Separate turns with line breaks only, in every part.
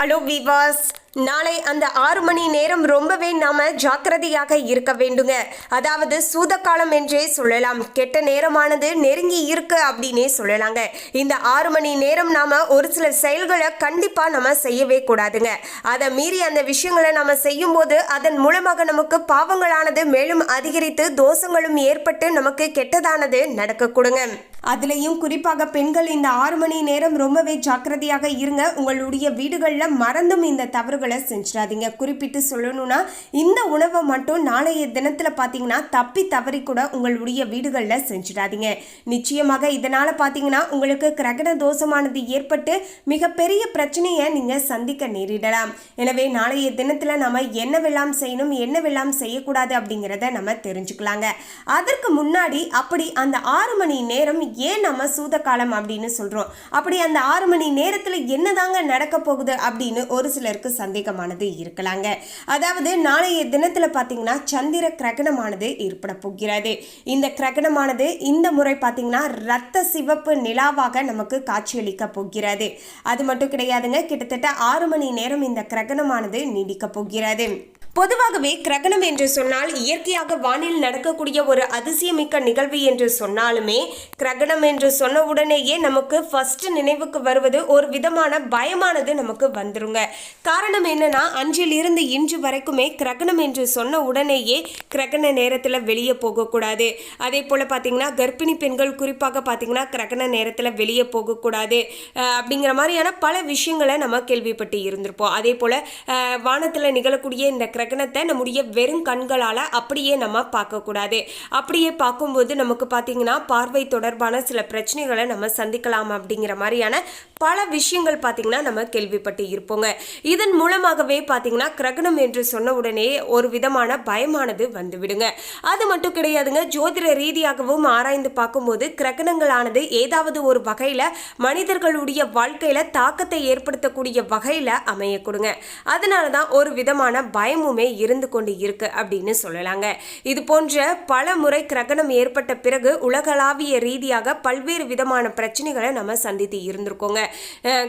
Hello விவாஸ் நாளை அந்த ஆறு மணி நேரம் ரொம்பவே நாம ஜாக்கிரதையாக இருக்க வேண்டுங்க. அதாவது சூதக்காலம் என்றே சொல்லலாம். கெட்ட நேரமானது நெருங்கி இருக்கு அப்படின்னே சொல்லலாங்க. இந்த ஆறு மணி நேரம் நாம ஒரு சில செயல்களை கண்டிப்பா நம்ம செய்யவே கூடாதுங்க. அதை மீறி அந்த விஷயங்களை நம்ம செய்யும் போது அதன் மூலமாக நமக்கு பாவங்களானது மேலும் அதிகரித்து தோஷங்களும் ஏற்பட்டு நமக்கு கெட்டதானது நடக்க கொடுங்க அதுலேயும் குறிப்பாக பெண்கள் இந்த ஆறு மணி நேரம் ரொம்பவே ஜாக்கிரதையாக இருங்க. உங்களுடைய வீடுகளில் மறந்தும் இந்த தவறுகளை செஞ்சிடாதீங்க. குறிப்பிட்டு சொல்லணும்னா இந்த உணவை மட்டும் நாளைய தினத்தில் பார்த்தீங்கன்னா தப்பி தவறி கூட உங்களுடைய வீடுகளில் செஞ்சிடாதீங்க. நிச்சயமாக இதனால் பார்த்தீங்கன்னா உங்களுக்கு கிரகண தோஷமானது ஏற்பட்டு மிகப்பெரிய பிரச்சனையை நீங்கள் சந்திக்க நேரிடலாம். எனவே நாளைய தினத்தில் நம்ம என்னவெல்லாம் செய்யணும் என்னவெல்லாம் செய்யக்கூடாது அப்படிங்கிறத நம்ம தெரிஞ்சுக்கலாங்க. அதற்கு முன்னாடி அப்படி அந்த ஆறு மணி நேரம் ஏன் நம்ம சூத காலம் அப்படின்னு சொல்கிறோம் அப்படி அந்த ஆறு மணி நேரத்தில் என்னதாங்க நடக்க போகுது அப்படின்னு ஒரு சிலருக்கு சந்தேகமானது இருக்கலாங்க. அதாவது நாளைய தினத்தில் பார்த்தீங்கன்னா சந்திர கிரகணமானது ஏற்பட போகிறது. இந்த கிரகணமானது இந்த முறை பார்த்தீங்கன்னா ரத்த சிவப்பு நிலாவாக நமக்கு காட்சியளிக்க போகிறது. அது மட்டும் கிடையாதுங்க கிட்டத்தட்ட ஆறு மணி நேரம் இந்த கிரகணமானது நீடிக்க போகிறது. பொதுவாகவே கிரகணம் என்று சொன்னால் இயற்கையாக வானில் நடக்கக்கூடிய ஒரு அதிசயமிக்க நிகழ்வு என்று சொன்னாலுமே கிரகணம் என்று சொன்ன உடனேயே நமக்கு ஃபர்ஸ்ட் நினைவுக்கு வருவது ஒரு விதமான பயமானது நமக்கு வந்துருங்க. காரணம் என்னன்னா அன்றிலிருந்து இன்று வரைக்குமே கிரகணம் என்று சொன்ன உடனேயே கிரகண நேரத்தில் வெளியே போகக்கூடாது. அதே போல் பார்த்தீங்கன்னா கர்ப்பிணி பெண்கள் குறிப்பாக பார்த்தீங்கன்னா கிரகண நேரத்தில் வெளியே போகக்கூடாது. அப்படிங்கிற மாதிரியான பல விஷயங்களை நம்ம கேள்விப்பட்டு இருந்திருப்போம். அதே போல் வானத்தில் நிகழக்கூடிய இந்த கிரக கிரகணத்தை நம்முடைய வெறும் கண்களால் அப்படியே நம்ம பார்க்கக்கூடாது. அப்படியே பார்க்கும்போது நமக்கு பார்த்தீங்கன்னா பார்வை தொடர்பான சில பிரச்சனைகளை நம்ம சந்திக்கலாம் அப்படிங்கிற மாதிரியான பல விஷயங்கள் பார்த்தீங்கன்னா நம்ம கேள்விப்பட்டு இருப்போங்க. இதன் மூலமாகவே பார்த்தீங்கன்னா கிரகணம் என்று சொன்ன உடனே ஒரு விதமான பயமானது வந்துவிடுங்க. அது மட்டும் கிடையாதுங்க ஜோதிட ரீதியாகவும் ஆராய்ந்து பார்க்கும்போது கிரகணங்களானது ஏதாவது ஒரு வகையில் மனிதர்களுடைய வாழ்க்கையில் தாக்கத்தை ஏற்படுத்தக்கூடிய வகையில் அமையக்கூடுங்க அதனால தான் ஒரு விதமான பயமுமே இருந்து கொண்டு இருக்கு அப்படின்னு சொல்லலாங்க. இது போன்ற பல முறை கிரகணம் ஏற்பட்ட பிறகு உலகளாவிய ரீதியாக பல்வேறு விதமான பிரச்சனைகளை நம்ம சந்தித்து இருந்திருக்கோங்க.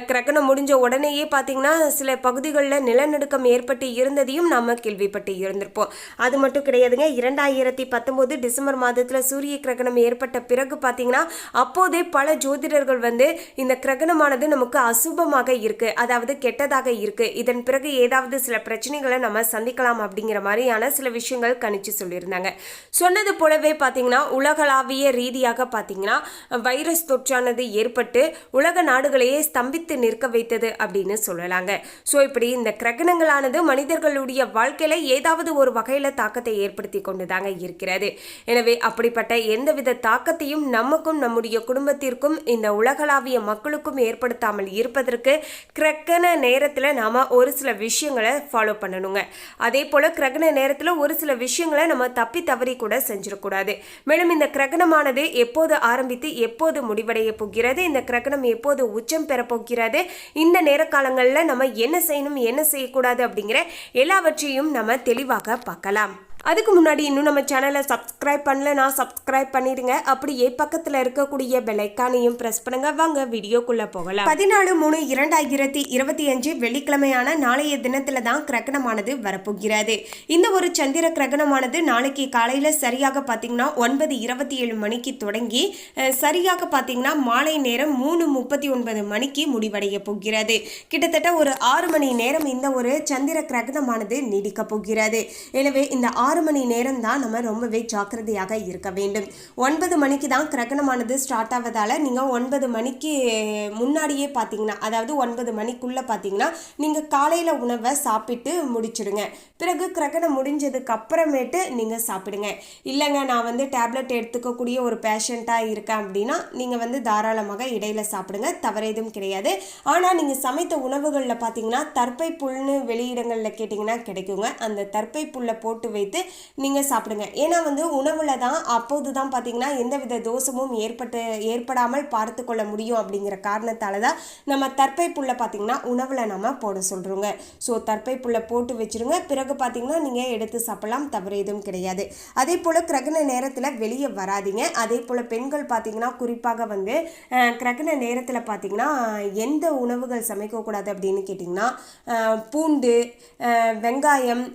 கிரகணம் முடிஞ்ச உடனேயே பார்த்தீங்கன்னா சில பகுதிகளில் நிலநடுக்கம் ஏற்பட்டு இருந்ததையும் நம்ம கேள்விப்பட்டு இருந்திருப்போம். அது மட்டும் கிடையாதுங்க. இரண்டாயிரத்தி பத்தொம்போது டிசம்பர் மாதத்தில் சூரிய கிரகணம் ஏற்பட்ட பிறகு பார்த்தீங்கன்னா அப்போதே பல ஜோதிடர்கள் வந்து இந்த கிரகணமானது நமக்கு அசுபமாக இருக்குது அதாவது கெட்டதாக இருக்குது இதன் பிறகு ஏதாவது சில பிரச்சனைகளை நம்ம சந்திக்கலாம் அப்படிங்கிற மாதிரியான சில விஷயங்கள் கணிச்சு சொல்லியிருந்தாங்க. சொன்னது போலவே பார்த்தீங்கன்னா உலகளாவிய ரீதியாக பார்த்தீங்கன்னா வைரஸ் தொற்றானது ஏற்பட்டு உலக நாடுகளையே ஸ்தம்பித்து நிற்க வைத்தது அப்படின்னு சொல்லலாங்க. ஸோ இப்படி இந்த கிரகணங்களானது மனிதர்களுடைய வாழ்க்கையில ஏதாவது ஒரு வகையில் தாக்கத்தை ஏற்படுத்தி கொண்டு தாங்க இருக்கிறது. எனவே அப்படிப்பட்ட எந்தவித தாக்கத்தையும் நமக்கும் நம்முடைய குடும்பத்திற்கும் இந்த உலகளாவிய மக்களுக்கும் ஏற்படுத்தாமல் இருப்பதற்கு கிரகண நேரத்தில் நாம ஒரு சில விஷயங்களை ஃபாலோ பண்ணணுங்க. அதே போல கிரகண நேரத்தில் ஒரு சில விஷயங்களை நம்ம தப்பி தவறி கூட செஞ்சிடக்கூடாது. மேலும் இந்த கிரகணமானது எப்போது ஆரம்பித்து எப்போது முடிவடைய போகிறது இந்த கிரகணம் எப்போது உச்சம் பெற பெறப்போகிறது. இந்த நேர காலங்களில் நம்ம என்ன செய்யணும் என்ன செய்யக்கூடாது அப்படிங்கிற எல்லாவற்றையும் நம்ம தெளிவாக பார்க்கலாம். அதுக்கு முன்னாடி இன்னும் நம்ம சேனலை சப்ஸ்கிரைப் பண்ணலனா சப்ஸ்கிரைப் பண்ணிடுங்க. அப்படியே பக்கத்தில் இருக்கக்கூடிய பெலைக்கானையும் ப்ரெஸ் பண்ணுங்க. வாங்க வீடியோக்குள்ளே போகலாம். பதினாலு மூணு இரண்டாயிரத்தி இருபத்தி அஞ்சு வெள்ளிக்கிழமையான நாளைய தினத்துல தான் கிரகணமானது வரப்போகிறது. இந்த ஒரு சந்திர கிரகணமானது நாளைக்கு காலையில சரியாக பார்த்தீங்கன்னா ஒன்பது இருபத்தி ஏழு மணிக்கு தொடங்கி சரியாக பார்த்தீங்கன்னா மாலை நேரம் மூணு முப்பத்தி ஒன்பது மணிக்கு முடிவடைய போகிறது. கிட்டத்தட்ட ஒரு ஆறு மணி நேரம் இந்த ஒரு சந்திர கிரகணமானது நீடிக்கப் போகிறது. எனவே இந்த ஆறு மணி நேரம் தான் நம்ம ரொம்பவே ஜாக்கிரதையாக இருக்க வேண்டும். ஒன்பது மணிக்கு தான் கிரகணமானது ஸ்டார்ட் ஆவதால் நீங்கள் ஒன்பது மணிக்கு முன்னாடியே பார்த்தீங்கன்னா அதாவது ஒன்பது மணிக்குள்ளே பார்த்தீங்கன்னா நீங்கள் காலையில் உணவை சாப்பிட்டு முடிச்சிடுங்க. பிறகு கிரகணம் முடிஞ்சதுக்கு அப்புறமேட்டு நீங்கள் சாப்பிடுங்க. இல்லைங்க நான் வந்து டேப்லெட் எடுத்துக்கக்கூடிய ஒரு பேஷண்ட்டாக இருக்கேன் அப்படின்னா நீங்கள் வந்து தாராளமாக இடையில சாப்பிடுங்க. தவறேதும் கிடையாது. ஆனால் நீங்கள் சமைத்த உணவுகளில் பார்த்தீங்கன்னா தற்பை புல்னு வெளியிடங்களில் கேட்டிங்கன்னா கிடைக்குங்க. அந்த தற்பை புல்லை போட்டு வைத்து எடுத்து நீங்கள் சாப்பிடுங்க. ஏன்னா வந்து உணவில் தான் அப்போது தான் பார்த்தீங்கன்னா எந்தவித தோஷமும் ஏற்பட்டு ஏற்படாமல் பார்த்து கொள்ள முடியும் அப்படிங்கிற காரணத்தால் தான் நம்ம தற்பை புல்லை பார்த்தீங்கன்னா உணவில் நம்ம போட சொல்கிறோங்க ஸோ தற்பை புல்லை போட்டு வச்சிருங்க. பிறகு பார்த்தீங்கன்னா நீங்கள் எடுத்து சாப்பிடலாம் தவறு எதுவும் கிடையாது. அதே போல் கிரகண நேரத்தில் வெளியே வராதீங்க. அதே போல் பெண்கள் பார்த்தீங்கன்னா குறிப்பாக வந்து கிரகண நேரத்தில் பார்த்தீங்கன்னா எந்த உணவுகள் சமைக்கக்கூடாது அப்படின்னு கேட்டிங்கன்னா பூண்டு வெங்காயம்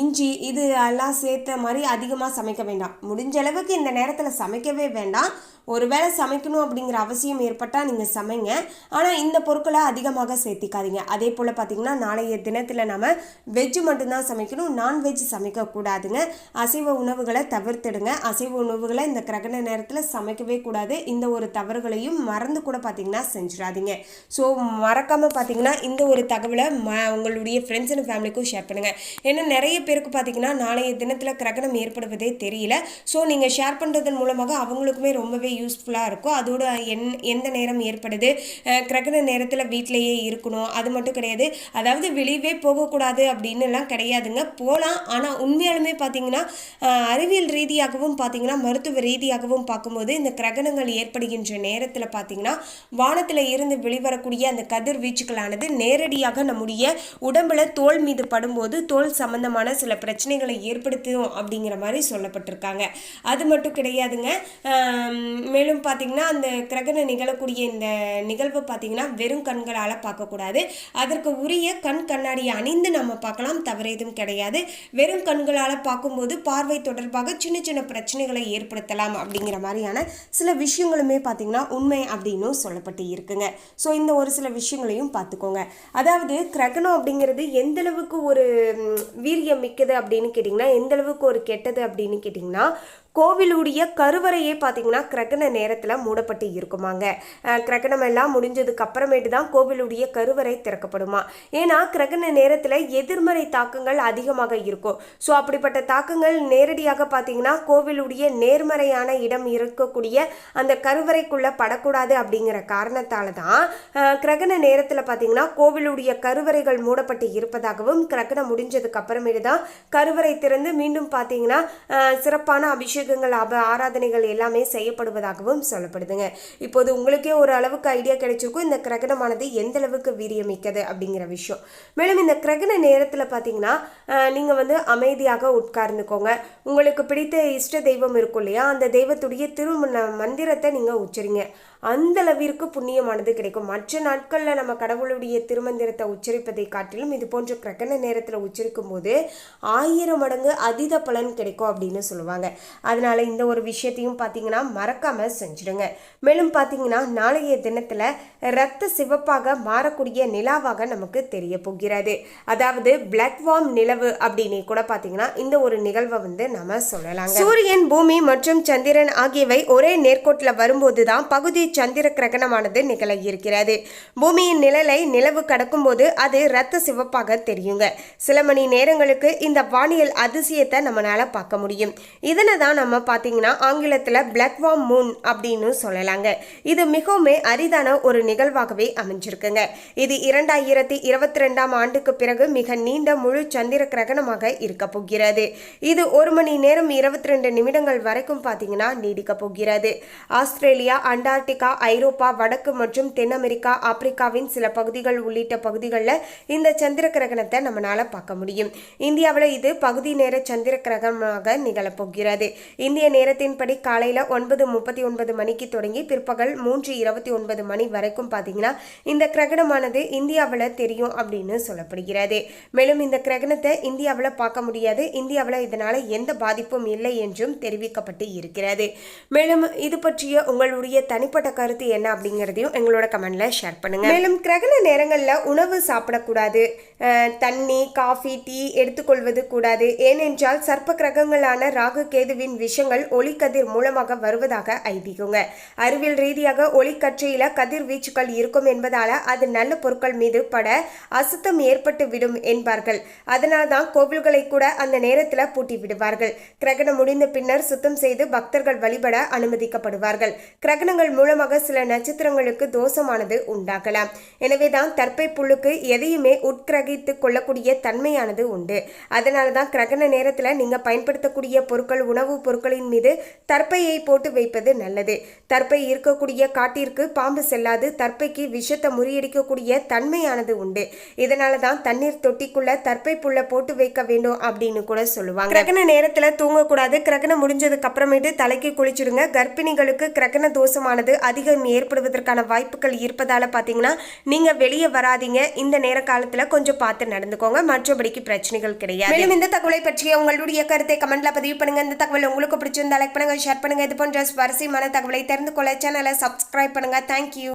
இஞ்சி இது எல்லாம் சேர்த்த மாதிரி அதிகமாக சமைக்க வேண்டாம். முடிஞ்ச அளவுக்கு இந்த நேரத்தில் சமைக்கவே வேண்டாம். ஒருவேளை சமைக்கணும் அப்படிங்கிற அவசியம் ஏற்பட்டால் நீங்கள் சமைங்க. ஆனால் இந்த பொருட்களை அதிகமாக சேர்த்திக்காதீங்க. அதே போல் பார்த்தீங்கன்னா நாளைய தினத்தில் நம்ம வெஜ்ஜு மட்டும்தான் சமைக்கணும். நான்வெஜ் சமைக்கக்கூடாதுங்க. அசைவ உணவுகளை தவிர்த்துடுங்க. அசைவ உணவுகளை இந்த கிரகண நேரத்தில் சமைக்கவே கூடாது. இந்த ஒரு தவறுகளையும் மறந்து கூட பார்த்தீங்கன்னா செஞ்சிடாதீங்க. ஸோ மறக்காமல் பார்த்தீங்கன்னா இந்த ஒரு தகவலை ம உங்களுடைய ஃப்ரெண்ட்ஸ் அண்ட் ஃபேமிலிக்கும் ஷேர் பண்ணுங்கள் ஏன்னா நிறைய பேருக்கு பார்த்தீங்கன்னா நாளைய தினத்தில் கிரகணம் ஏற்படுவதே தெரியல. ஸோ நீங்கள் ஷேர் பண்ணுறதன் மூலமாக அவங்களுக்குமே ரொம்பவே யூஸ்ஃபுல்லாக இருக்கும். அதோட என் எந்த நேரம் ஏற்படுது? கிரகண நேரத்தில் வீட்டிலேயே இருக்கணும். அது மட்டும் கிடையாது. அதாவது வெளியவே போகக்கூடாது அப்படின்னு எல்லாம் கிடையாதுங்க. போகலாம் ஆனால் உண்மையாலுமே பார்த்தீங்கன்னா அறிவியல் ரீதியாகவும் பார்த்தீங்கன்னா மருத்துவ ரீதியாகவும் பார்க்கும்போது இந்த கிரகணங்கள் ஏற்படுகின்ற நேரத்தில் பார்த்தீங்கன்னா வானத்தில் இருந்து வெளிவரக்கூடிய அந்த கதிர்வீச்சுகளானது நேரடியாக நம்முடைய உடம்புல தோல் மீது படும்போது தோல் சம்பந்தமான சில பிரச்சனைகளை ஏற்படுத்தும் அப்படிங்கிற மாதிரி சொல்லப்பட்டிருக்காங்க. அது மட்டும் கிடையாதுங்க. மேலும் பார்த்தீங்கன்னா அந்த கிரகணம் நிகழக்கூடிய இந்த நிகழ்வு பார்த்தீங்கன்னா வெறும் கண்களால் பார்க்கக்கூடாது. அதற்கு உரிய கண் கண்ணாடியை அணிந்து நம்ம பார்க்கலாம். தவறு எதுவும் கிடையாது. வெறும் கண்களால் பார்க்கும்போது பார்வை தொடர்பாக சின்ன சின்ன பிரச்சனைகளை ஏற்படுத்தலாம் அப்படிங்கிற மாதிரியான சில விஷயங்களுமே பார்த்தீங்கன்னா உண்மை அப்படின்னும் சொல்லப்பட்டு இருக்குங்க. ஸோ இந்த ஒரு சில விஷயங்களையும் பார்த்துக்கோங்க. அதாவது கிரகணம் அப்படிங்கிறது எந்த அளவுக்கு ஒரு வீரியம் மிக்கது அப்படின்னு கேட்டிங்கன்னா எந்த அளவுக்கு ஒரு கெட்டது அப்படின்னு கேட்டிங்கன்னா கோவிலுடைய கருவறையே பார்த்தீங்கன்னா கிரகண நேரத்தில் மூடப்பட்டு இருக்குமாங்க. கிரகணம் எல்லாம் முடிஞ்சதுக்கு அப்புறமேட்டு தான் கோவிலுடைய கருவறை திறக்கப்படுமா. ஏன்னா கிரகண நேரத்தில் எதிர்மறை தாக்கங்கள் அதிகமாக இருக்கும். ஸோ அப்படிப்பட்ட தாக்கங்கள் நேரடியாக பார்த்தீங்கன்னா கோவிலுடைய நேர்மறையான இடம் இருக்கக்கூடிய அந்த கருவறைக்குள்ளே படக்கூடாது அப்படிங்கிற காரணத்தால் தான் கிரகண நேரத்தில் பார்த்தீங்கன்னா கோவிலுடைய கருவறைகள் மூடப்பட்டு இருப்பதாகவும் கிரகணம் முடிஞ்சதுக்கு அப்புறமேட்டு தான் கருவறை திறந்து மீண்டும் பார்த்தீங்கன்னா சிறப்பான சிறப்பான அபிஷேகங்கள் அப ஆராதனைகள் எல்லாமே செய்யப்படுவதாகவும் சொல்லப்படுதுங்க. இப்போது உங்களுக்கே ஒரு அளவுக்கு ஐடியா கிடைச்சிருக்கும் இந்த கிரகணமானது எந்த அளவுக்கு வீரியமிக்கது அப்படிங்கிற விஷயம். மேலும் இந்த கிரகண நேரத்தில் பார்த்தீங்கன்னா நீங்கள் வந்து அமைதியாக உட்கார்ந்துக்கோங்க. உங்களுக்கு பிடித்த இஷ்ட தெய்வம் இருக்கும் இல்லையா அந்த தெய்வத்துடைய திருமண மந்திரத்தை நீங்கள் உச்சரிங்க. அந்த அளவிற்கு புண்ணியமானது கிடைக்கும். மற்ற நாட்களில் நம்ம கடவுளுடைய திருமந்திரத்தை உச்சரிப்பதை காட்டிலும் இது போன்ற கிரகண நேரத்தில் உச்சரிக்கும் போது ஆயிரம் மடங்கு அதீத பலன் கிடைக்கும் அப்படின்னு சொல்லுவாங்க. அதனால இந்த ஒரு விஷயத்தையும் பார்த்தீங்கன்னா மறக்காம செஞ்சிடுங்க. மேலும் பார்த்தீங்கன்னா நாளைய தினத்தில் ரத்த சிவப்பாக மாறக்கூடிய நிலாவாக நமக்கு தெரிய போகிறது. அதாவது பிளாக் வார்ம் நிலவு அப்படின்னு கூட பார்த்தீங்கன்னா இந்த ஒரு நிகழ்வை வந்து நம்ம சொல்லலாம் சூரியன் பூமி மற்றும் சந்திரன் ஆகியவை ஒரே நேர்கோட்டில் வரும்போது தான் பகுதி சந்திர கிரகணமானது நிகழ இருக்கிறது பூமியின் நிழலை நிலவு கடக்கும்போது அது ரத்த சிவப்பாக தெரியுங்க. சில மணி நேரங்களுக்கு இந்த வானியல் அதிசயத்தை நம்மளால பார்க்க முடியும். இதனை தான் நம்ம பார்த்தீங்கன்னா ஆங்கிலத்தில் பிளாக்வாம் மூன் அப்படின்னு சொல்லலாங்க. இது மிகவும் அரிதான ஒரு நிகழ்வாகவே அமைஞ்சிருக்குங்க. இது இரண்டாயிரத்தி இருபத்தி ரெண்டாம் ஆண்டுக்கு பிறகு மிக நீண்ட முழு சந்திர கிரகணமாக இருக்க போகிறது. இது ஒரு மணி நேரம் இருபத்தி ரெண்டு நிமிடங்கள் வரைக்கும் பார்த்தீங்கன்னா நீடிக்க போகிறது. ஆஸ்திரேலியா அண்டார்டிகா ஐரோப்பா வடக்கு மற்றும் தென் அமெரிக்கா ஆப்பிரிக்காவின் சில பகுதிகள் உள்ளிட்ட பகுதிகளில் இந்த சந்திர கிரகணத்தை நம்மளால பார்க்க முடியும். இந்தியாவில் இது பகுதி நேர சந்திர கிரகணமாக நிகழப்போகிறது. இந்திய நேரத்தின்படி காலையில் ஒன்பது முப்பத்தி ஒன்பது மணிக்கு தொடங்கி பிற்பகல் மூன்று இருபத்தி ஒன்பது மணி வரைக்கும் பார்த்தீங்கன்னா இந்த கிரகணமானது இந்தியாவில் தெரியும் அப்படின்னு சொல்லப்படுகிறது. மேலும் இந்த கிரகணத்தை இந்தியாவில் பார்க்க முடியாது. இந்தியாவில் இதனால எந்த பாதிப்பும் இல்லை என்றும் தெரிவிக்கப்பட்டு இருக்கிறது. மேலும் இது பற்றிய உங்களுடைய தனிப்பட்ட கருத்து என்ன அப்படிங்கிறதையும் எங்களோட கமெண்ட்ல ஷேர் பண்ணுங்க. மேலும் கிரகண நேரங்களில் உணவு சாப்பிடக்கூடாது. தண்ணி காஃபி டீ எடுத்துக்கொள்வது கூடாது. ஏனென்றால் சர்ப்ப கிரகங்களான ராகு கேதுவின் விஷங்கள் ஒளிக்கதிர் மூலமாக வருவதாக ஐதீகங்க. அறிவியல் ரீதியாக ஒளிக்கற்றையில கதிர்வீச்சுகள் இருக்கும் என்பதால அது நல்ல பொருட்கள் மீது பட அசுத்தம் ஏற்பட்டு விடும் என்பார்கள். அதனால தான் கோவில்களை கூட அந்த நேரத்தில் பூட்டி விடுவார்கள். கிரகணம் முடிந்த பின்னர் சுத்தம் செய்து பக்தர்கள் வழிபட அனுமதிக்கப்படுவார்கள். கிரகணங்கள் மூலம் மூலமாக சில நட்சத்திரங்களுக்கு தோஷமானது உண்டாகலாம். எனவே தான் தற்பை புல்லுக்கு எதையுமே உட்கிரகித்து கொள்ளக்கூடிய தன்மையானது உண்டு. அதனால தான் கிரகண நேரத்தில் நீங்கள் பயன்படுத்தக்கூடிய பொருட்கள் உணவுப் பொருட்களின் மீது தற்பையை போட்டு வைப்பது நல்லது. தற்பை இருக்கக்கூடிய காட்டிற்கு பாம்பு செல்லாது தற்பைக்கு விஷத்தை முறியடிக்கக்கூடிய தன்மையானது உண்டு. இதனால தான் தண்ணீர் தொட்டிக்குள்ள தற்பை புல்ல போட்டு வைக்க வேண்டும் அப்படின்னு கூட சொல்லுவாங்க. கிரகண நேரத்தில் தூங்கக்கூடாது. கிரகணம் முடிஞ்சதுக்கு அப்புறமேட்டு தலைக்கு குளிச்சிடுங்க. கர்ப்பிணிகளுக்கு கிரகண தோஷமானது அதிகம் ஏற்படுவதற்கான வாய்ப்புகள் இருப்பதால பாத்தீங்கன்னா நீங்க வெளியே வராதீங்க. இந்த நேர காலத்துல கொஞ்சம் பார்த்து நடந்துக்கோங்க. மற்றபடிக்கு பிரச்சனைகள் கிடையாது. மேலும் இந்த தகவலை பற்றிய உங்களுடைய கருத்தை கமெண்ட்ல பதிவு பண்ணுங்க. இந்த தகவல் உங்களுக்கு பிடிச்சிருந்தா லைக் பண்ணுங்க ஷேர் பண்ணுங்க. இது போன்ற சுவாரஸ்யமான தகவலை தெரிந்து கொள்ள சேனலை சப்ஸ்கிரைப் பண்ணுங்க. தேங்க்யூ